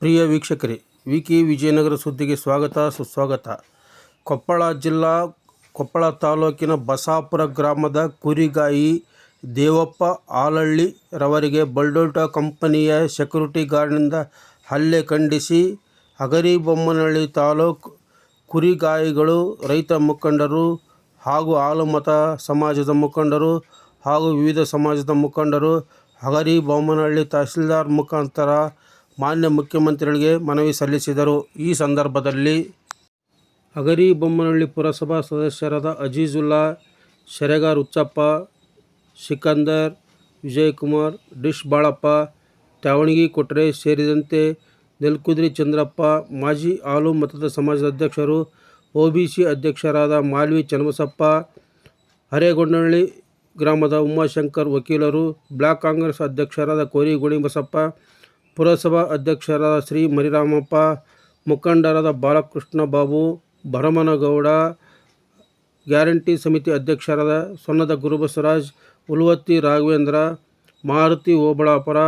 ಪ್ರಿಯ ವೀಕ್ಷಕರೇ ಕೆ ವಿಜಯನಗರ ಸುದ್ದಿಗೆ ಸ್ವಾಗತ, ಸುಸ್ವಾಗತ. ಕೊಪ್ಪಳ ಜಿಲ್ಲಾ, ಕೊಪ್ಪಳ ತಾಲೂಕಿನ ಬಸಾಪುರ ಗ್ರಾಮದ ಕುರಿಗಾಯಿ ದೇವಪ್ಪ ಆಲಳ್ಳಿ ರವರಿಗೆ ಬಲ್ಡೋಟ ಕಂಪನಿಯ ಸೆಕ್ಯೂರಿಟಿ ಗಾರ್ಡ್ನಿಂದ ಹಲ್ಲೆ ಖಂಡಿಸಿ ಹಗರಿಬೊಮ್ಮನಹಳ್ಳಿ ತಾಲೂಕು ಕುರಿಗಾಯಿಗಳು, ರೈತ ಮುಖಂಡರು ಹಾಗೂ ಹಾಲುಮತ ಸಮಾಜದ ಮುಖಂಡರು ಹಾಗೂ ವಿವಿಧ ಸಮಾಜದ ಮುಖಂಡರು ಹಗರಿಬೊಮ್ಮನಹಳ್ಳಿ ತಹಸೀಲ್ದಾರ್ ಮುಖಾಂತರ ಮಾನ್ಯ ಮುಖ್ಯಮಂತ್ರಿಗಳಿಗೆ ಮನವಿ ಸಲ್ಲಿಸಿದರು. ಈ ಸಂದರ್ಭದಲ್ಲಿ ಹಗರಿಬೊಮ್ಮನಹಳ್ಳಿ ಪುರಸಭಾ ಸದಸ್ಯರಾದ ಅಜೀಜುಲ್ಲಾ, ಶೆರೆಗಾರ್ ಹುಚ್ಚಪ್ಪ ಸಿಕಂದರ್ ವಿಜಯಕುಮಾರ್, ಡಿಶ್ ಬಾಳಪ್ಪ, ತ್ಯಾವಣಗಿ ಕೊಟ್ರೆ ಸೇರಿದಂತೆ ನೆಲ್ಕುದ್ರಿ ಚಂದ್ರಪ್ಪ, ಮಾಜಿ ಹಾಲು ಮತದ ಸಮಾಜದ ಅಧ್ಯಕ್ಷರು, ಒಬಿಸಿ ಅಧ್ಯಕ್ಷರಾದ ಮಾಲ್ವಿ ಚನ್ನಬಸಪ್ಪ, ಹರೇಗೊಂಡನಹಳ್ಳಿ ಗ್ರಾಮದ ಉಮಾಶಂಕರ್ ವಕೀಲರು, ಬ್ಲಾಕ್ ಕಾಂಗ್ರೆಸ್ ಅಧ್ಯಕ್ಷರಾದ ಕೋರಿ ಗುಣಿಬಸಪ್ಪ ಪುರಸಭಾ ಅಧ್ಯಕ್ಷರಾದ ಶ್ರೀ ಮರಿರಾಮಪ್ಪ, ಮುಖಂಡರಾದ ಬಾಲಕೃಷ್ಣ ಬಾಬು, ಭರಮನಗೌಡ, ಗ್ಯಾರಂಟಿ ಸಮಿತಿ ಅಧ್ಯಕ್ಷರಾದ ಸೊನ್ನದ ಗುರುಬಸವರಾಜ್ ಉಲ್ವತ್ತಿ ರಾಘವೇಂದ್ರ, ಮಾರುತಿ ಓಬಳಾಪುರ,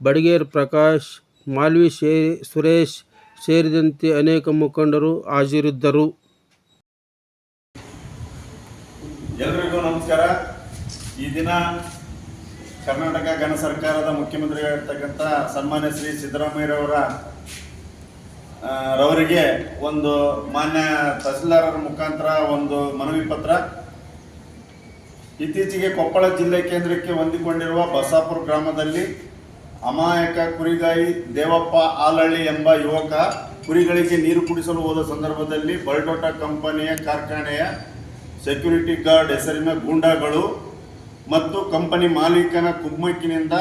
ಬಡಿಗೇರ್ ಪ್ರಕಾಶ್, ಮಾಲ್ವಿ ಶೇ, ಸುರೇಶ್ ಸೇರಿದಂತೆ ಅನೇಕ ಮುಖಂಡರು ಹಾಜರಿದ್ದರು. ಎಲ್ರಿಗೂ ನಮಸ್ಕಾರ. ಈ ದಿನ ಕರ್ನಾಟಕ ಗಣ ಸರ್ಕಾರದ ಮುಖ್ಯಮಂತ್ರಿಗಳಿರ್ತಕ್ಕಂಥ ಸನ್ಮಾನ್ಯ ಶ್ರೀ ಸಿದ್ದರಾಮಯ್ಯರವರ ರವರಿಗೆ ಒಂದು ಮಾನ್ಯ ತಹಸೀಲ್ದಾರರ ಮುಖಾಂತರ ಒಂದು ಮನವಿ ಪತ್ರ. ಇತ್ತೀಚೆಗೆ ಕೊಪ್ಪಳ ಜಿಲ್ಲೆ ಕೇಂದ್ರಕ್ಕೆ ಹೊಂದಿಕೊಂಡಿರುವ ಬಸಾಪುರ ಗ್ರಾಮದಲ್ಲಿ ಅಮಾಯಕ ಕುರಿಗಾಯಿ ದೇವಪ್ಪ ಆಲಳ್ಳಿ ಎಂಬ ಯುವಕ ಕುರಿಗಳಿಗೆ ನೀರು ಕುಡಿಸಲು ಹೋದ ಸಂದರ್ಭದಲ್ಲಿ ಬಲ್ಡೋಟ ಕಂಪನಿಯ ಕಾರ್ಖಾನೆಯ ಸೆಕ್ಯೂರಿಟಿ ಗಾರ್ಡ್ ಹೆಸರಿನ ಗೂಂಡಾಗಳು ಮತ್ತು ಕಂಪನಿ ಮಾಲೀಕನ ಕುಮ್ಮಕ್ಕಿನಿಂದ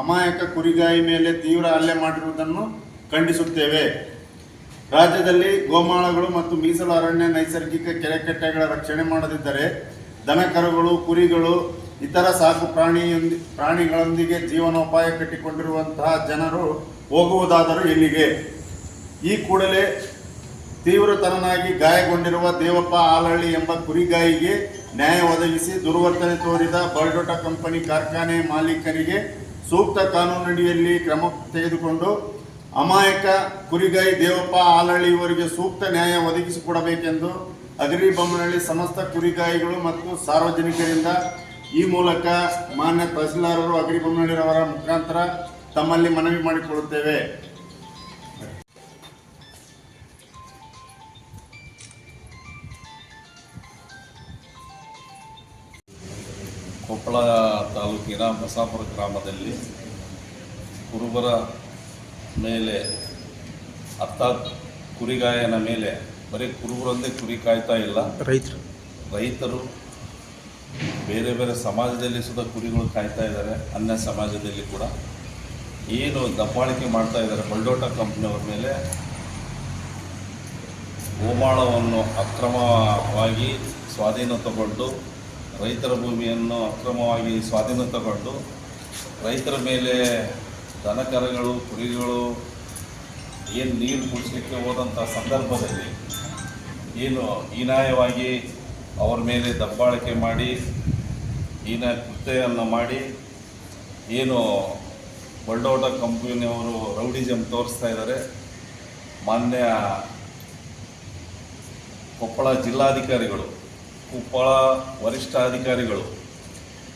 ಅಮಾಯಕ ಕುರಿಗಾಯಿ ಮೇಲೆ ತೀವ್ರ ಹಲ್ಲೆ ಮಾಡಿರುವುದನ್ನು ಖಂಡಿಸುತ್ತೇವೆ. ರಾಜ್ಯದಲ್ಲಿ ಗೋಮಾಳಗಳು ಮತ್ತು ಮೀಸಲು ಅರಣ್ಯ ನೈಸರ್ಗಿಕ ಕೆರೆಕಟ್ಟೆಗಳ ರಕ್ಷಣೆ ಮಾಡದಿದ್ದರೆ ದನಕರುಗಳು, ಕುರಿಗಳು, ಇತರ ಸಾಕು ಪ್ರಾಣಿಯೊಂದಿ, ಪ್ರಾಣಿಗಳೊಂದಿಗೆ ಜೀವನೋಪಾಯ ಕಟ್ಟಿಕೊಂಡಿರುವಂತಹ ಜನರು ಹೋಗುವುದಾದರೂ ಎಲ್ಲಿಗೆ? ಈ ಕೂಡಲೇ ತೀವ್ರತರನಾಗಿ ಗಾಯಗೊಂಡಿರುವ ದೇವಪ್ಪ ಆಲಹಳ್ಳಿ ಎಂಬ ಕುರಿಗಾಯಿಗೆ ನ್ಯಾಯ ಒದಗಿಸಿ ದುರ್ವರ್ತನೆ ತೋರಿದ ಬರ್ಡೋಟ ಕಂಪನಿ ಕಾರ್ಖಾನೆ ಮಾಲೀಕರಿಗೆ ಸೂಕ್ತ ಕಾನೂನಡಿಯಲ್ಲಿ ಕ್ರಮ ತೆಗೆದುಕೊಂಡು ಅಮಾಯಕ ಕುರಿಗಾಯಿ ದೇವಪ್ಪ ಆಲಳ್ಳಿ ಇವರಿಗೆ ಸೂಕ್ತ ನ್ಯಾಯ ಒದಗಿಸಿಕೊಡಬೇಕೆಂದು ಅಗರಿ ಬೊಮ್ಮನಹಳ್ಳಿ ಸಮಸ್ತ ಕುರಿಗಾಯಿಗಳು ಮತ್ತು ಸಾರ್ವಜನಿಕರಿಂದ ಈ ಮೂಲಕ ಮಾನ್ಯ ತಹಸೀಲ್ದಾರರು ಅಗರಿ ಬೊಮ್ಮನಹಳ್ಳಿರವರ ಮುಖಾಂತರ ತಮ್ಮಲ್ಲಿ ಮನವಿ ಮಾಡಿಕೊಳ್ಳುತ್ತೇವೆ. ಕೊಪ್ಪಳ ತಾಲೂಕಿನ ಬಸಾಪುರ ಗ್ರಾಮದಲ್ಲಿ ಕುರುಬರ ಮೇಲೆ ಅರ್ಥಾತ್ ಕುರಿಗಾಯನ ಮೇಲೆ ಬರೀ ಕುರುಬರೊಂದೇ ಕುರಿ ಕಾಯ್ತಾ ಇಲ್ಲ. ರೈತರು. ರೈತರು ಬೇರೆ ಬೇರೆ ಸಮಾಜದಲ್ಲಿ ಸುದ ಕುರಿಗಳು ಕಾಯ್ತಾ ಇದ್ದಾರೆ ಅನ್ಯ ಸಮಾಜದಲ್ಲಿ ಕೂಡ. ಏನು ದಬ್ಬಾಳಿಕೆ ಮಾಡ್ತಾ ಇದ್ದಾರೆ ಬಲ್ಡೋಟ ಕಂಪ್ನಿಯವ್ರ ಮೇಲೆ ಗೋಮಾಳವನ್ನು ಅಕ್ರಮವಾಗಿ ಸ್ವಾಧೀನ ತಗೊಂಡು ರೈತರ ಭೂಮಿಯನ್ನು ಅಕ್ರಮವಾಗಿ ಸ್ವಾಧೀನ ತಗೊಂಡು ರೈತರ ಮೇಲೆ ದನಕರಗಳು ಕುರಿಗಳು ಏನು ನೀರು ಕುಡಿಸಲಿಕ್ಕೆ ಹೋದಂಥ ಸಂದರ್ಭದಲ್ಲಿ ಏನು ಹೀನಾಯವಾಗಿ ಅವರ ಮೇಲೆ ದಬ್ಬಾಳಿಕೆ ಮಾಡಿ, ಹೀನ ಕೃತ್ಯವನ್ನು ಮಾಡಿ, ಏನು ಬಲ್ಡೋಟ ಕಂಪನಿಯವರು ರೌಡಿಜಮ್ ತೋರಿಸ್ತಾ ಇದ್ದಾರೆ. ಮಾನ್ಯ ಕೊಪ್ಪಳ ಜಿಲ್ಲಾಧಿಕಾರಿಗಳು ಕೊಪ್ಪಳ ವರಿಷ್ಠಾಧಿಕಾರಿಗಳು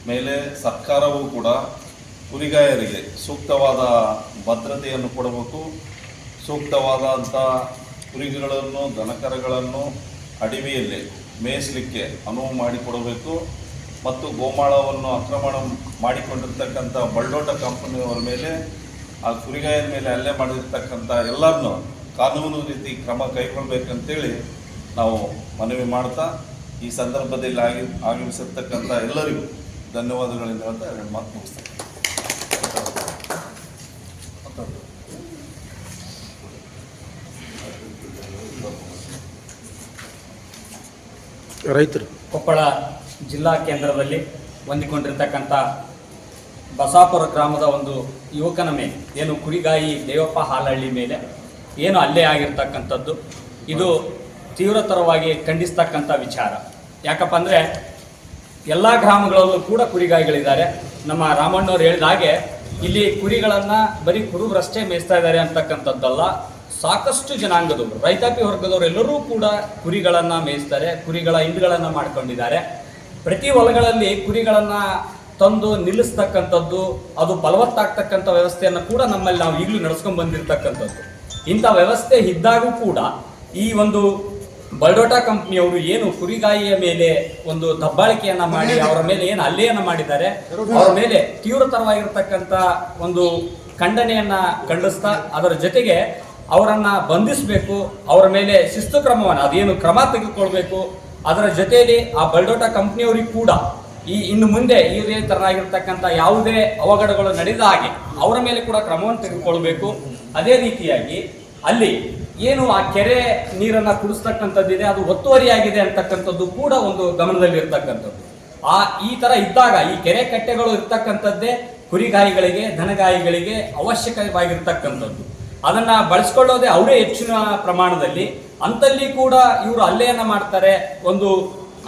ಮೇಲೆ ಸರ್ಕಾರವೂ ಕೂಡ ಕುರಿಗಾಯರಿಗೆ ಸೂಕ್ತವಾದ ಭದ್ರತೆಯನ್ನು ಕೊಡಬೇಕು ಸೂಕ್ತವಾದಂಥ ಕುರಿಗಳನ್ನು, ದನಕರಗಳನ್ನು ಅಡವಿಯಲ್ಲಿ ಮೇಯಿಸಲಿಕ್ಕೆ ಅನುವು ಮಾಡಿಕೊಡಬೇಕು ಮತ್ತು ಗೋಮಾಳವನ್ನು ಆಕ್ರಮಣ ಮಾಡಿಕೊಂಡಿರ್ತಕ್ಕಂಥ ಬಲ್ಡೋಟ ಕಂಪನಿಯವರ ಮೇಲೆ, ಆ ಕುರಿಗಾಯರ ಮೇಲೆ ಹಲ್ಲೆ ಮಾಡಿರ್ತಕ್ಕಂಥ ಎಲ್ಲರನ್ನೂ ಕಾನೂನು ರೀತಿ ಕ್ರಮ ಕೈಗೊಳ್ಬೇಕಂತೇಳಿ ನಾವು ಮನವಿ ಮಾಡ್ತಾ ಈ ಸಂದರ್ಭದಲ್ಲಿ ಆಗಿ ಆಗಮಿಸಿರ್ತಕ್ಕಂಥ ಎಲ್ಲರಿಗೂ ಧನ್ಯವಾದಗಳಿಂದ ಅಂತ ಎರಡು ಮಾತು ಮುಗಿಸ್ತೇನೆ. ರೈತರು. ಕೊಪ್ಪಳ ಜಿಲ್ಲಾ ಕೇಂದ್ರದಲ್ಲಿ ಹೊಂದಿಕೊಂಡಿರ್ತಕ್ಕಂಥ ಬಸಾಪುರ ಗ್ರಾಮದ ಒಂದು ಯುವಕನ ಮೇಲೆ ಏನು ಕುರಿಗಾಯಿ ದೇವಪ್ಪ ಹಾಲಹಳ್ಳಿ ಮೇಲೆ ಏನು ಅಲ್ಲೇ ಆಗಿರ್ತಕ್ಕಂಥದ್ದು. ಇದು ತೀವ್ರತರವಾಗಿ ಖಂಡಿಸ್ತಕ್ಕಂಥ ವಿಚಾರ. ಯಾಕಪ್ಪ ಅಂದರೆ ಎಲ್ಲ ಗ್ರಾಮಗಳಲ್ಲೂ ಕೂಡ ಕುರಿಗಾಯಿಗಳಿದ್ದಾರೆ. ನಮ್ಮ ರಾಮಣ್ಣವ್ರು ಹೇಳಿದ ಹಾಗೆ ಇಲ್ಲಿ ಕುರಿಗಳನ್ನು ಬರೀ ಕುರುಬರಷ್ಟೇ ಮೇಯಿಸ್ತಾ ಇದ್ದಾರೆ ಅಂತಕ್ಕಂಥದ್ದಲ್ಲ. ಸಾಕಷ್ಟು ಜನಾಂಗದವರು, ರೈತಾಪಿ ವರ್ಗದವರು ಎಲ್ಲರೂ ಕೂಡ ಕುರಿಗಳನ್ನು ಮೇಯಿಸ್ತಾರೆ, ಕುರಿಗಳ ಹಿಂಡುಗಳನ್ನು ಮಾಡ್ಕೊಂಡಿದ್ದಾರೆ. ಪ್ರತಿ ಹೊಲಗಳಲ್ಲಿ ಕುರಿಗಳನ್ನು ತಂದು ನಿಲ್ಲಿಸ್ತಕ್ಕಂಥದ್ದು, ಅದು ಫಲವತ್ತಾಗ್ತಕ್ಕಂಥ ವ್ಯವಸ್ಥೆಯನ್ನು ಕೂಡ ನಮ್ಮಲ್ಲಿ ನಾವು ಈಗಲೂ ನಡೆಸ್ಕೊಂಡು ಬಂದಿರತಕ್ಕಂಥದ್ದು. ಇಂಥ ವ್ಯವಸ್ಥೆ ಇದ್ದಾಗೂ ಕೂಡ ಈ ಒಂದು ಬಲ್ಡೋಟಾ ಕಂಪ್ನಿಯವರು ಏನು ಕುರಿಗಾಯಿಯ ಮೇಲೆ ಒಂದು ದಬ್ಬಾಳಿಕೆಯನ್ನ ಮಾಡಿ ಅವರ ಮೇಲೆ ಏನು ಹಲ್ಲೆಯನ್ನ ಮಾಡಿದ್ದಾರೆ ಅವರ ಮೇಲೆ ತೀವ್ರತರವಾಗಿರ್ತಕ್ಕಂಥ ಒಂದು ಖಂಡನೆಯನ್ನ ಖಂಡಿಸ್ತಾ ಅದರ ಜೊತೆಗೆ ಅವರನ್ನ ಬಂಧಿಸಬೇಕು ಅವರ ಮೇಲೆ ಶಿಸ್ತು ಕ್ರಮವನ್ನು ಅದೇನು ಕ್ರಮ ತೆಗೆದುಕೊಳ್ಬೇಕು ಅದರ ಜೊತೆಯಲ್ಲಿ ಆ ಬಲ್ಡೋಟಾ ಕಂಪ್ನಿಯವರಿಗೆ ಕೂಡ ಈ ಇನ್ನು ಮುಂದೆ ಈ ತರನಾಗಿರ್ತಕ್ಕಂಥ ಯಾವುದೇ ಅವಘಡಗಳು ನಡೆದ ಹಾಗೆ ಅವರ ಮೇಲೆ ಕೂಡ ಕ್ರಮವನ್ನು ತೆಗೆದುಕೊಳ್ಬೇಕು. ಅದೇ ರೀತಿಯಾಗಿ ಅಲ್ಲಿ ಏನು ಆ ಕೆರೆ ನೀರನ್ನ ಕುಡಿಸ್ತಕ್ಕಂಥದ್ದಿದೆ, ಅದು ಒತ್ತುವರಿಯಾಗಿದೆ ಅಂತಕ್ಕಂಥದ್ದು ಕೂಡ ಒಂದು ಗಮನದಲ್ಲಿ ಇರ್ತಕ್ಕಂಥದ್ದು ಆ, ಈ ತರ ಇದ್ದಾಗ, ಈ ಕೆರೆ ಕಟ್ಟೆಗಳು ಇರ್ತಕ್ಕಂಥದ್ದೇ ಕುರಿಗಾಯಿಗಳಿಗೆ, ದನಗಾಯಿಗಳಿಗೆ ಅವಶ್ಯಕವಾಗಿರ್ತಕ್ಕಂಥದ್ದು. ಅದನ್ನ ಬಳಸ್ಕೊಳ್ಳೋದೇ ಅವರೇ ಹೆಚ್ಚಿನ ಪ್ರಮಾಣದಲ್ಲಿ. ಅಂತಲ್ಲಿ ಕೂಡ ಇವರು ಅಲ್ಲೇನ ಮಾಡ್ತಾರೆ, ಒಂದು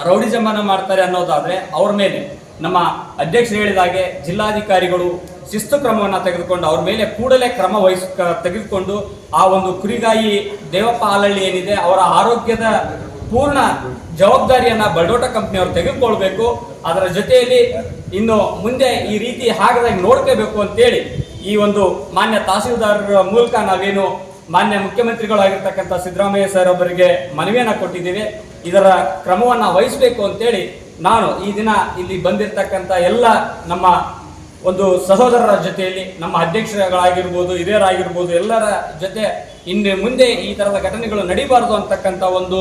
ರೌಡಿಸಮನ್ನ ಮಾಡ್ತಾರೆ ಅನ್ನೋದಾದರೆ ಅವ್ರ ಮೇಲೆ. ನಮ್ಮ ಅಧ್ಯಕ್ಷರು ಹೇಳಿದ ಹಾಗೆ ಜಿಲ್ಲಾಧಿಕಾರಿಗಳು ಶಿಸ್ತು ಕ್ರಮವನ್ನು ತೆಗೆದುಕೊಂಡು ಅವ್ರ ಮೇಲೆ ಕೂಡಲೇ ಕ್ರಮ ವಹಿಸ್ ತೆಗೆದುಕೊಂಡು ಆ ಒಂದು ಕುರಿಗಾಯಿ ದೇವಪ್ಪ ಹಾಲಳ್ಳಿ ಏನಿದೆ, ಅವರ ಆರೋಗ್ಯದ ಪೂರ್ಣ ಜವಾಬ್ದಾರಿಯನ್ನ ಬಲ್ಡೋಟ ಕಂಪ್ನಿಯವರು ತೆಗೆದುಕೊಳ್ಬೇಕು. ಅದರ ಜೊತೆಯಲ್ಲಿ ಇನ್ನು ಮುಂದೆ ಈ ರೀತಿ ಹಾಗದಾಗಿ ನೋಡ್ಕೋಬೇಕು ಅಂತೇಳಿ ಈ ಒಂದು ಮಾನ್ಯ ತಹಸೀಲ್ದಾರರ ಮೂಲಕ ನಾವೇನು ಮಾನ್ಯ ಮುಖ್ಯಮಂತ್ರಿಗಳಾಗಿರ್ತಕ್ಕಂಥ ಸಿದ್ದರಾಮಯ್ಯ ಸರ್ ಅವರಿಗೆ ಮನವಿಯನ್ನು ಕೊಟ್ಟಿದ್ದೀವಿ. ಇದರ ಕ್ರಮವನ್ನು ವಹಿಸಬೇಕು ಅಂತೇಳಿ ನಾನು ಈ ದಿನ ಇಲ್ಲಿ ಬಂದಿರತಕ್ಕಂಥ ಎಲ್ಲ ನಮ್ಮ ಒಂದು ಸಹೋದರರ ಜೊತೆಯಲ್ಲಿ ನಮ್ಮ ಅಧ್ಯಕ್ಷರುಗಳಾಗಿರ್ಬೋದು, ಹಿರಿಯರಾಗಿರ್ಬೋದು, ಎಲ್ಲರ ಜೊತೆ ಇನ್ನು ಮುಂದೆ ಈ ಥರದ ಘಟನೆಗಳು ನಡೀಬಾರದು ಅಂತಕ್ಕಂಥ ಒಂದು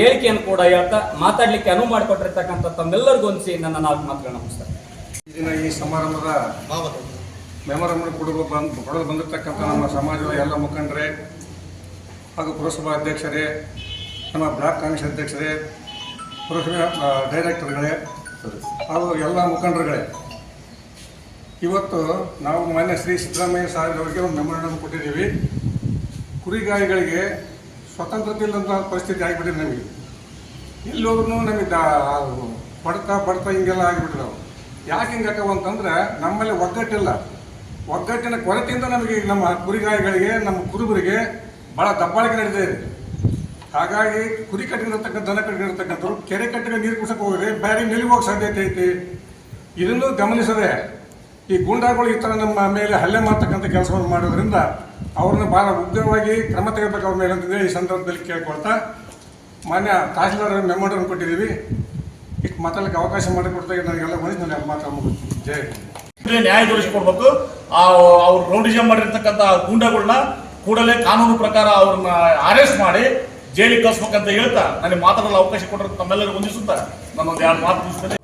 ಹೇಳಿಕೆಯನ್ನು ಕೂಡ ಹೇಳ್ತಾ ಮಾತಾಡಲಿಕ್ಕೆ ಅನುವು ಮಾಡಿಕೊಟ್ಟಿರ್ತಕ್ಕಂಥ ತಮ್ಮೆಲ್ಲರಿಗೂ ಒಂದು ನನ್ನ ನಾಲ್ಕು ಮಾತುಗಳು ನಮಸ್ತಾರೆ ಈ ದಿನ ಈ ಸಮಾರಂಭದ ಮೆಮೊರಂಬರ್ ಕೊಡಲು ಬಂದು, ಕೊಡಲು ಬಂದಿರತಕ್ಕಂಥ ನಮ್ಮ ಸಮಾಜದ ಎಲ್ಲ ಮುಖಂಡರೇ ಹಾಗೂ ಪುರಸಭಾ ಅಧ್ಯಕ್ಷರೇ, ನಮ್ಮ ಬ್ಲಾಕ್ ಕಾಂಗ್ರೆಸ್ ಅಧ್ಯಕ್ಷರೇ, ಪುರಸಭೆ ಡೈರೆಕ್ಟರ್ಗಳೇ ಹಾಗೂ ಎಲ್ಲ ಮುಖಂಡರುಗಳೇ ಇವತ್ತು ನಾವು ಮಾನ್ಯ ಶ್ರೀ ಸಿದ್ದರಾಮಯ್ಯ ಸಾಹೇಬ್ರವರಿಗೆ ಒಂದು ಮೆಮೊರಂಡಮ್ ಕೊಟ್ಟಿದ್ದೀವಿ. ಕುರಿಗಾಯಿಗಳಿಗೆ ಸ್ವತಂತ್ರತೆ ಇಲ್ಲದಂತಹ ಪರಿಸ್ಥಿತಿ ಆಗಿಬಿಟ್ಟಿದೆ ನಮಗೆ. ಎಲ್ಲಿ ಹೋದ್ರೂ ನಮಗೆ ದಾ- ಬಡ್ತಾ ಬಡ್ತಾ ಹಿಂಗೆಲ್ಲ ಆಗಿಬಿಟ್ಟಿದಾವೆ ಯಾಕೆ ಹಿಂಗಾಕವು ಅಂತಂದ್ರೆ ನಮ್ಮಲ್ಲಿ ಒಗ್ಗಟ್ಟಿಲ್ಲ. ಒಗ್ಗಟ್ಟಿನ ಕೊರತೆಯಿಂದ ನಮಗೆ ನಮ್ಮ ಕುರಿಗಾಯಿಗಳಿಗೆ, ನಮ್ಮ ಕುರುಬರಿಗೆ ಭಾಳ ದಬ್ಬಾಳಿಕೆ ನಡೀತಾ ಹಾಗಾಗಿ ಕುರಿ ಕಟ್ಟಿರ್ತಕ್ಕಂಥ, ದನ ಕಟ್ಟಿರ್ತಕ್ಕಂಥವ್ರು ಕೆರೆ ಕಟ್ಟಿಗೆ ನೀರು ಕುಡ್ಸಕ್ಕೆ ಹೋಗಿದೆ ಬೇರೆ ನೆಲೆ ಹೋಗೋ ಸಾಧ್ಯತೆ ಐತಿ. ಇದನ್ನು ಗಮನಿಸದೆ ಈ ಗೂಂಡಾಗಳು ಈ ಥರ ನಮ್ಮ ಮೇಲೆ ಹಲ್ಲೆ ಮಾಡ್ತಕ್ಕಂಥ ಕೆಲಸವನ್ನು ಮಾಡೋದ್ರಿಂದ ಅವ್ರನ್ನ ಭಾಳ ಉಗ್ರವಾಗಿ ಕ್ರಮ ತೆಗೆಬೇಕು ಅವ್ರ ಮೇಲೆ ಅಂತಂದೇಳಿ ಈ ಸಂದರ್ಭದಲ್ಲಿ ಕೇಳ್ಕೊಳ್ತಾ ಮಾನ್ಯ ತಹಸೀಲ್ದಾರ್ ಮೆಮೊಂಡನ್ನು ಕೊಟ್ಟಿದ್ದೀವಿ. ಇಷ್ಟು ಮಾತಾಡಲಿಕ್ಕೆ ಅವಕಾಶ ಮಾಡಿಕೊಡ್ತಾ ನನಗೆಲ್ಲ ಮನಸ್ಸು ನಾನು ಮಾತಾಡ ಮುಗಿಸ್ತೀನಿ ಜೈ ಹಿಂದ್. ಕೂಡಲೇ ನ್ಯಾಯ ಆ, ಅವ್ರು ರೌಡಿಸಮ್ ಮಾಡಿರ್ತಕ್ಕಂಥ ಗೂಂಡಾಗಳನ್ನ ಕೂಡಲೇ ಕಾನೂನು ಪ್ರಕಾರ ಅವ್ರನ್ನ ಅರೆಸ್ಟ್ ಮಾಡಿ ಜೈಲಿಗೆ ಕಳಿಸ್ಬೇಕಂತ ಹೇಳ್ತಾ, ನನಗೆ ಮಾತಾಡಲು ಅವಕಾಶ ಕೊಟ್ಟರೆ ತಮ್ಮೆಲ್ಲರಿಗೂ ಹೊಂದಿಸುತ್ತಾ ನನ್ನೊಂದು ಎರಡು ಮಾತು ಮುಗಿಸ್ತೀನಿ.